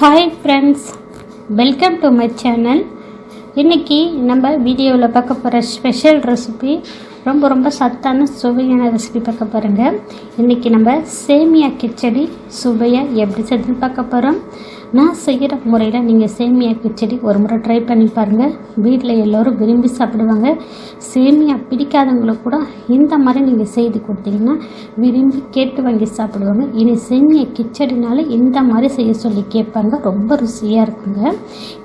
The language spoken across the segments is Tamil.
Hi friends welcome to my channel இன்றைக்கி நம்ம வீடியோவில் பார்க்க போகிற ஸ்பெஷல் ரெசிபி ரொம்ப ரொம்ப சத்தான சுவையான ரெசிபி பார்க்க போகிறோங்க இன்றைக்கி நம்ம சேமியா கிச்சடி சுவையாக எப்படி செஞ்சு பார்க்க போகிறோம் நான் செய்கிற முறையில் நீங்கள் சேமியா கிச்சடி ஒரு முறை ட்ரை பண்ணி பாருங்கள் வீட்டில் எல்லோரும் விரும்பி சாப்பிடுவாங்க. சேமியா பிடிக்காதவங்களுக்கு கூட இந்த மாதிரி நீங்கள் செய்து கொடுத்தீங்கன்னா விரும்பி கேட்டு வாங்கி சாப்பிடுவாங்க. இனி சேமியா கிச்சடினால இந்த மாதிரி செய்ய சொல்லி கேட்பாங்க. ரொம்ப ருசியாக இருக்குங்க.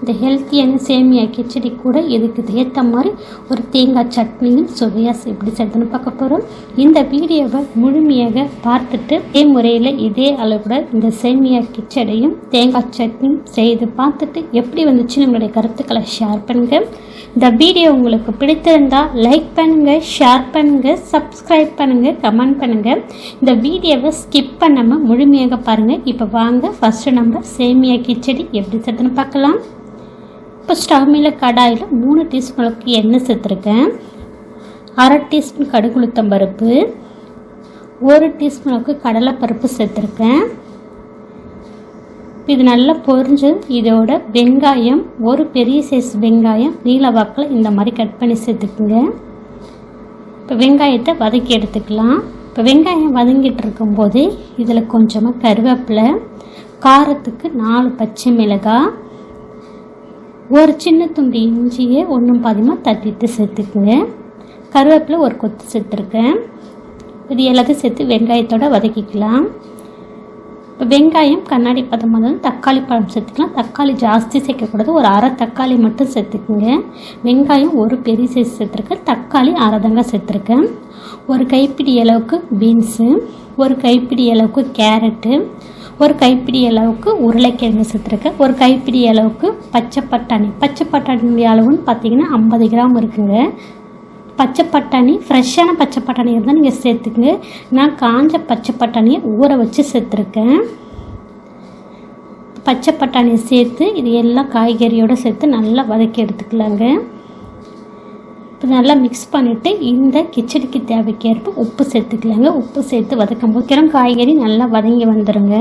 இந்த ஹெல்த்தியான சேமியா கிச்சடி கூட இதுக்கு ஏற்ற மாதிரி ஒரு தேங்காய் சட்னியும் சுவையாக எப்படி செய்யணும்னு பார்க்க போகிறோம் இந்த வீடியோவை முழுமையாக பார்த்துட்டு இதே முறையில் இதே அளவில் இந்த சேமியா கிச்சடியும் தேங்காய் சட்னி செய்து பார்த்துட்டு எப்படி வந்துச்சு நம்மளுடைய கருத்துக்களை ஷேர் பண்ணுங்க. இந்த வீடியோ உங்களுக்கு பிடித்திருந்தால் லைக் பண்ணுங்கள் ஷேர் பண்ணுங்கள் சப்ஸ்கிரைப் பண்ணுங்கள் கமெண்ட் பண்ணுங்கள் இந்த வீடியோவை ஸ்கிப் பண்ணாமல் முழுமையாக பாருங்கள் இப்போ வாங்க ஃபஸ்ட்டு நம்ம சேமியா கிச்சடி எப்படி செத்துன்னு பார்க்கலாம். இப்போ ஸ்டவ்மியில் கடாயில் மூணு டீஸ்பூனுக்கு எண்ணெய் சேர்த்துருக்கேன். அரை டீஸ்பூன் கடுகுளுத்தம் பருப்பு ஒரு டீஸ்பூனுக்கு கடலைப்பருப்பு சேர்த்துருக்கேன். இது நல்லா பொரிஞ்சு இதோட வெங்காயம் ஒரு பெரிய சைஸ் வெங்காயம் நீளவாக்கில் இந்த மாதிரி கட் பண்ணி சேர்த்துக்குங்க. இப்போ வெங்காயத்தை வதக்கி எடுத்துக்கலாம். இப்போ வெங்காயம் வதங்கிட்டு இருக்கும்போது இதில் கொஞ்சமாக கருவேப்பிலை காரத்துக்கு நாலு பச்சை மிளகாய் ஒரு சின்ன துண்டு இஞ்சியை ஒன்றும் பாதிமாக தட்டிட்டு சேர்த்துக்குங்க. கருவேப்பிலை ஒரு கொத்து சேர்த்துருக்கேன். இது எல்லாத்தையும் சேர்த்து வெங்காயத்தோடு வதக்கிக்கலாம். வெங்காயம் கண்ணாடி பதம் வந்து தக்காளி பழம் சேர்த்துக்கலாம். தக்காளி ஜாஸ்தி சேர்க்கக்கூடாது. ஒரு அரை தக்காளி மட்டும் சேர்த்துக்குங்க. வெங்காயம் ஒரு பெரிய சைஸ் சேர்த்துருக்கேன். தக்காளி அரை தங்க சேர்த்துருக்கேன். ஒரு கைப்பிடி அளவுக்கு பீன்ஸு ஒரு கைப்பிடி அளவுக்கு கேரட்டு ஒரு கைப்பிடி அளவுக்கு உருளைக்கிழங்கு சேர்த்துருக்கேன். ஒரு கைப்பிடி அளவுக்கு பச்சை பட்டாணி. பச்சை பட்டாணி அளவுன்னு பார்த்தீங்கன்னா ஐம்பது கிராம் இருக்குங்க. பச்சை பட்டாணி ஃப்ரெஷ்ஷான பச்சை பட்டாணி இருந்தால் நீங்கள் சேர்த்துக்குங்க. நான் காஞ்ச பச்சை பட்டாணியை ஊற வச்சு சேர்த்துருக்கேன். பச்சை பட்டாணியை சேர்த்து இது எல்லாம் காய்கறியோடு சேர்த்து நல்லா வதக்கி எடுத்துக்கலாங்க. இப்போ நல்லா மிக்ஸ் பண்ணிவிட்டு இந்த கிச்சடிக்கு தேவைக்கேற்ப உப்பு சேர்த்துக்கலாங்க. உப்பு சேர்த்து வதக்கும் போது காய்கறி நல்லா வதங்கி வந்துடுங்க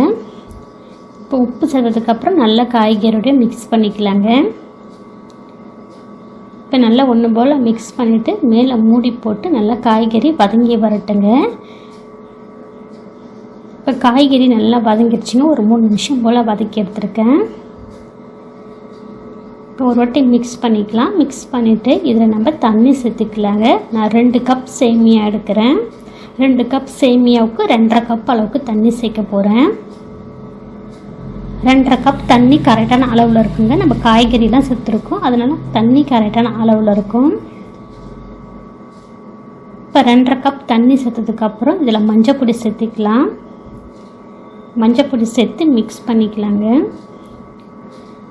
இப்போ உப்பு சேர்த்ததுக்கப்புறம் நல்லா காய்கறியோடய மிக்ஸ் பண்ணிக்கலாங்க. இப்போ நல்லா ஒன்று போல் மிக்ஸ் பண்ணிவிட்டு மேலே மூடி போட்டு நல்லா காய்கறி வதங்கி வரட்டுங்க. இப்போ காய்கறி நல்லா வதங்கிடுச்சுங்க ஒரு மூணு நிமிஷம் போல் வதக்கி எடுத்துருக்கேன். இப்போ ஒரு வாட்டி மிக்ஸ் பண்ணிக்கலாம். மிக்ஸ் பண்ணிவிட்டு இதில் நம்ம தண்ணி சேர்த்துக்கலாங்க. நான் ரெண்டு கப் சேமியா எடுக்கிறேன். ரெண்டு கப் சேமியாவுக்கு ரெண்டரை கப் அளவுக்கு தண்ணி சேர்க்க போகிறேன் ரெண்டரை கப் தண்ணி கரெக்டான அளவில் இருக்குங்க. நம்ம காய்கறிலாம் சேர்த்துருக்கோம் அதனால் தண்ணி கரெக்டான அளவில் இருக்கும். இப்போ ரெண்டரை கப் தண்ணி சேர்த்ததுக்கப்புறம் இதில் மஞ்சப்பொடி சேர்த்திக்கலாம். மஞ்சப்பொடி சேர்த்து மிக்ஸ் பண்ணிக்கலாங்க.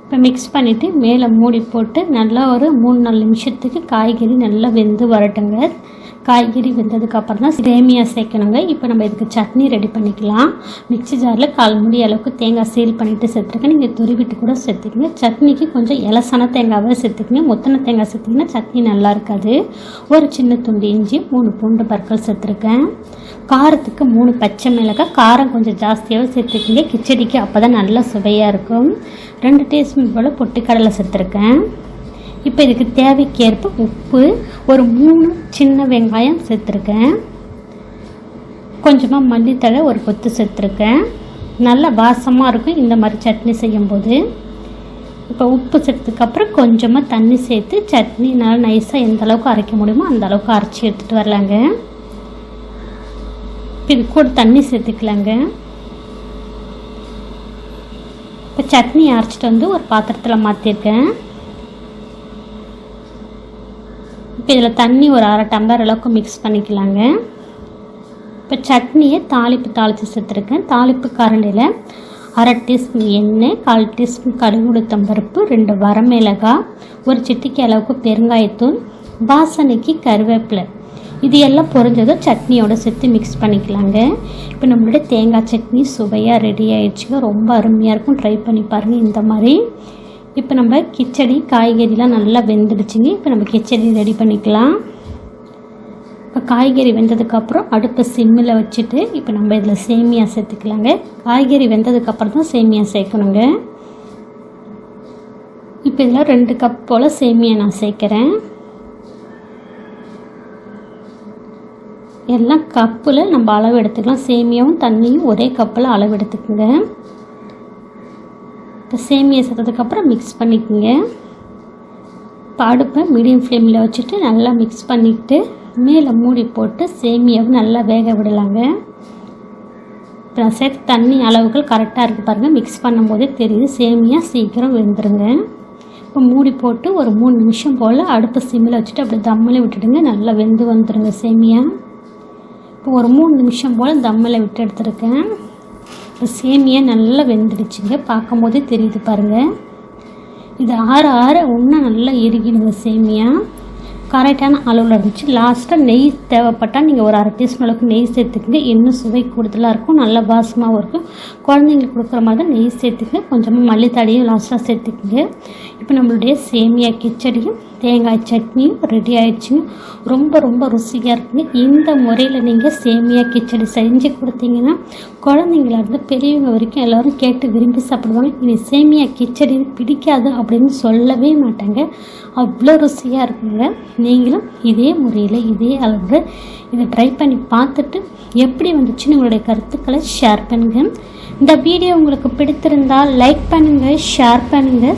இப்போ மிக்ஸ் பண்ணிவிட்டு மேலே மூடி போட்டு நல்லா ஒரு மூணு நாலு நிமிஷத்துக்கு காய்கறி நல்லா வெந்து வரட்டுங்க. காய்கறி வெந்ததுக்கப்புறம் தான் சேமியா சேர்க்கணுங்க. இப்போ நம்ம இதுக்கு சட்னி ரெடி பண்ணிக்கலாம். மிக்சி ஜாரில் கால் முடி அளவுக்கு தேங்காய் சீல் பண்ணிவிட்டு சேர்த்துருக்கேன். நீங்கள் துருவிட்டு கூட சேர்த்துக்கங்க. சட்னிக்கு கொஞ்சம் இலசன தேங்காவை சேர்த்துக்கங்க. முத்தனை தேங்காய் சேர்த்திங்கன்னா சட்னி நல்லா இருக்காது. ஒரு சின்ன துண்டு இஞ்சி மூணு பூண்டு பற்கள் சேர்த்துருக்கேன். காரத்துக்கு மூணு பச்சை மிளகாய் காரம் கொஞ்சம் ஜாஸ்தியாகவே சேர்த்துக்கிங்க. கிச்சடிக்கு அப்போ தான் நல்லா சுவையாக இருக்கும். ரெண்டு டீஸ்பூன் போல் பொட்டுக்கடலை சேர்த்துருக்கேன். இப்போ இதுக்கு தேவைக்கேற்ப உப்பு ஒரு மூணு சின்ன வெங்காயம் சேர்த்துருக்கேன். கொஞ்சமாக மல்லித்தழை ஒரு கொத்து சேர்த்துருக்கேன். நல்ல வாசமாக இருக்கும் இந்த மாதிரி சட்னி செய்யும்போது. இப்போ உப்பு சேர்த்ததுக்கப்புறம் கொஞ்சமாக தண்ணி சேர்த்து சட்னி நல்லா நைஸாக எந்த அளவுக்கு அரைக்க முடியுமோ அந்த அளவுக்கு அரைச்சி எடுத்துகிட்டு வரலாங்க. இது கூட தண்ணி சேர்த்துக்கலாங்க. இப்போ சட்னி அரைச்சிட்டு வந்து ஒரு பாத்திரத்தில் மாற்றிருக்கேன் இப்போ இதில் தண்ணி ஒரு அரை டம்ளர் அளவுக்கு மிக்ஸ் பண்ணிக்கலாங்க. இப்போ சட்னியை தாளிப்பு தாளித்து சேர்த்துருக்கேன். தாளிப்பு கரண்டியில் அரை டீஸ்பூன் எண்ணெய் கால் டீஸ்பூன் கடுகுளுத்தம் பருப்பு ரெண்டு வரமிளகாய் ஒரு சிட்டிக்கு அளவுக்கு பெருங்காயத்தூள் வாசனைக்கு கருவேப்பிலை. இது எல்லாம் பொரிஞ்சதும் சட்னியோட சேர்த்து மிக்ஸ் பண்ணிக்கலாங்க. இப்போ நம்மளுடைய தேங்காய் சட்னி சுவையாக ரெடி ஆயிடுச்சுங்க. ரொம்ப அருமையாக இருக்கும். ட்ரை பண்ணி பாருங்கள் இந்த மாதிரி. இப்போ நம்ம கிச்சடி காய்கறிலாம் நல்லா வெந்துடுச்சுங்க. இப்போ நம்ம கிச்சடி ரெடி பண்ணிக்கலாம். இப்போ காய்கறி வெந்ததுக்கப்புறம் அடுப்பை சிம்மில் வச்சுட்டு இப்போ நம்ம இதில் சேமியா சேர்த்துக்கலாங்க. காய்கறி வெந்ததுக்கப்புறம் தான் சேமியா சேர்க்கணுங்க. இப்போ இதில் ரெண்டு கப் போல் சேமியா நான் சேர்க்குறேன். எல்லாம் கப்பில் நம்ம அளவு எடுத்துக்கலாம். சேமியாவும் தண்ணியும் ஒரே கப்பில் அளவு எடுத்துக்கோங்க. இப்போ சேமியா சேர்த்ததுக்கப்புறம் மிக்ஸ் பண்ணிக்கோங்க. இப்போ அடுப்பை மீடியம் ஃப்ளேமில் வச்சுட்டு நல்லா மிக்ஸ் பண்ணிவிட்டு மேலே மூடி போட்டு சேமியாவை நல்லா வேக விடலாங்க. இப்போ நான் சேர்த்து தண்ணி அளவுகள் கரெக்டாக இருக்குது பாருங்கள் மிக்ஸ் பண்ணும்போதே தெரியுது. சேமியா சீக்கிரம் வெந்துருங்க. இப்போ மூடி போட்டு ஒரு மூணு நிமிஷம் போல் அடுப்பு சிம்மில் வச்சுட்டு அப்படி தம்மில் விட்டுடுங்க. நல்லா வெந்து வந்துடுங்க சேமியா. இப்போ ஒரு மூணு நிமிஷம் போல் தம்மில் விட்டு எடுத்துருக்கேன். இப்போ சேமியா நல்லா வெந்துடுச்சுங்க. பார்க்கும் போதே தெரியுது பாருங்கள் இது ஆற ஆற இன்னும் நல்லா இறுகிடுங்க சேமியா. கரெக்டான அளவில் இருந்துச்சு. லாஸ்ட்டாக நெய் தேவைப்பட்டால் நீங்கள் ஒரு அரை டீஸ்பூன் அளவுக்கு நெய் சேர்த்துக்குங்க. இன்னும் சுவை கூடுதலாக இருக்கும். நல்லா வாசமாகவும் இருக்கும். குழந்தைங்களுக்கு கொடுக்குற மாதிரி தான் நெய் சேர்த்துக்குங்க. கொஞ்சமாக மல்லித்தடியும் லாஸ்ட்டாக சேர்த்துக்குங்க. இப்போ நம்மளுடைய சேமியா கிச்சடியும் தேங்காய் சட்னியும் ரெடி ஆயிடுச்சு. ரொம்ப ரொம்ப ருசியாக இருக்குங்க இந்த முறையில் நீங்கள் சேமியா கிச்சடி செஞ்சு கொடுத்தீங்கன்னா குழந்தைங்களாருந்து பெரியவங்க வரைக்கும் எல்லோரும் கேட்டு விரும்பி சாப்பிடுவாங்க. இனி சேமியா கிச்சடி பிடிக்காது அப்படின்னு சொல்லவே மாட்டாங்க. அவ்வளோ ருசியாக இருக்குங்க. நீங்களும் இதே முறையில் இதே அளவில் இதை ட்ரை பண்ணி பார்த்துட்டு எப்படி வந்துச்சுன்னு உங்களுடைய கருத்துக்களை ஷேர் பண்ணுங்கள் இந்த வீடியோ உங்களுக்கு பிடித்திருந்தால் லைக் பண்ணுங்கள் ஷேர் பண்ணுங்கள்